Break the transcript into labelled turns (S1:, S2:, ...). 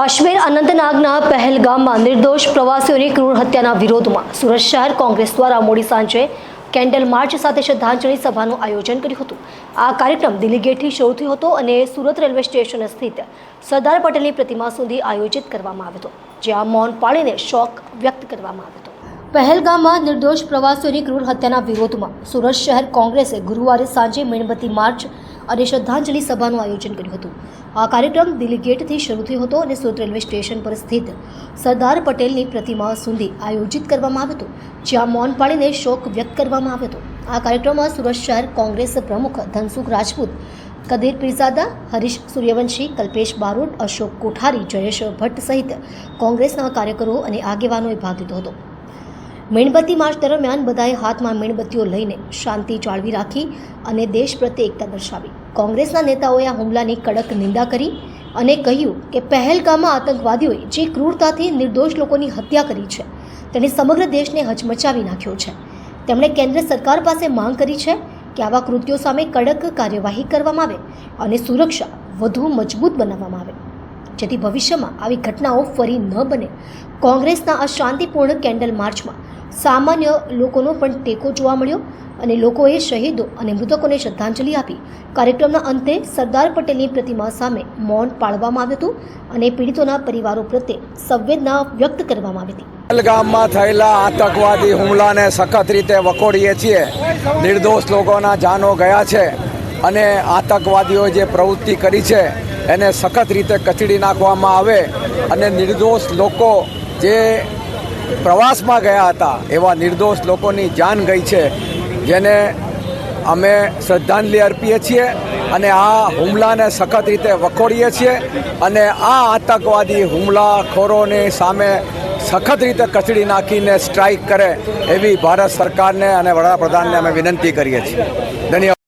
S1: કાશ્મીર અનંતનાગના પહેલગામમાં નિર્દોષ પ્રવાસીઓની ક્રૂર હત્યાના વિરોધમાં સુરત શહેર કોંગ્રેસ દ્વારા મોડી સાંજે કેન્ડલ માર્ચ સાથે શ્રદ્ધાંજલિ સભાનું આયોજન કર્યું હતું. આ કાર્યક્રમ દિલ્હી ગેટથી શરૂ થયો હતો અને સુરત રેલવે સ્ટેશન સ્થિત સરદાર પટેલની પ્રતિમા સુધી આયોજિત કરવામાં આવ્યો હતો, જ્યાં મૌન પાળીને શોક વ્યક્ત કરવામાં આવ્યો હતો. પહેલગામમાં નિર્દોષ પ્રવાસીઓની ક્રૂર હત્યાના વિરોધમાં સુરત શહેર કોંગ્રેસે ગુરુવારે સાંજે મીણબત્તી માર્ચ અને શ્રદ્ધાંજલિ સભાનું આયોજન કર્યું હતું. આ કાર્યક્રમ દિલ્હી ગેટથી શરૂ થયો હતો અને સુરત રેલવે સ્ટેશન પર સ્થિત સરદાર પટેલની પ્રતિમા સુધી આયોજિત કરવામાં આવ્યો હતો, જ્યાં મૌન પાળીને શોક વ્યક્ત કરવામાં આવ્યો હતો. આ કાર્યક્રમમાં સુરત શહેર કોંગ્રેસ પ્રમુખ ધનસુખ રાજપૂત, કદીર પીરઝાદા, હરીશ સૂર્યવંશી, કલ્પેશ બારોટ, અશોક કોઠારી, જયેશ ભટ્ટ સહિત કોંગ્રેસના કાર્યકરો અને આગેવાનોએ ભાગ લીધો હતો. મીણબત્તી માર્ચ દરમિયાન બધાએ હાથમાં મીણબત્તીઓ લઈને શાંતિ જાળવી રાખી અને દેશ પ્રત્યે એકતા દર્શાવી. કોંગ્રેસના નેતાઓએ આ હુમલાની કડક નિંદા કરી અને કહ્યું કે પહેલગામમાં આતંકવાદીઓએ જે ક્રૂરતાથી નિર્દોષ લોકોની હત્યા કરી છે તેણે સમગ્ર દેશને હચમચાવી નાખ્યો છે. તેમણે કેન્દ્ર સરકાર પાસે માંગ કરી છે કે આવા કૃત્યો સામે કડક કાર્યવાહી કરવામાં આવે અને સુરક્ષા વધુ મજબૂત બનાવવામાં આવે. જેથી ભવિષ્યમાં આવી ઘટનાઓ ફરી ન બને. કોંગ્રેસના આ શાંતિપૂર્ણ કેન્ડલ માર્ચમાં સામાન્ય લોકોનો પણ ટેકો જોવા મળ્યો અને લોકોએ શહીદો અને મૃતકોને શ્રદ્ધાંજલિ આપી. કાર્યક્રમના અંતે સરદાર પટેલની પ્રતિમા સામે મૌન પાળવામાં આવ્યું હતું અને પીડિતોના પરિવારો પ્રત્યે સંવેદના વ્યક્ત કરવામાં આવી હતી.
S2: પહેલગામમાં થયેલા આતંકવાદી હુમલાને સખત રીતે વખોડીએ છીએ. નિર્દોષ લોકોના જાનો ગયા છે અને આતંકવાદીઓ જે પ્રવૃત્તિ કરી છે એને સખત રીતે કચડી નાખવામાં આવે અને નિર્દોષ લોકો જે પ્રવાસમાં ગયા હતા, એવા નિર્દોષ લોકોની જાન ગઈ છે, જેને અમે શ્રદ્ધાંજલિ અર્પીએ છીએ અને આ હુમલાને સખત રીતે વખોડીએ છીએ અને આ આતંકવાદી હુમલાખોરોની સામે સખત રીતે કચડી નાખીને સ્ટ્રાઇક કરે એવી ભારત સરકારને અને વડાપ્રધાનને અમે વિનંતી કરીએ છીએ. ધન્યવાદ.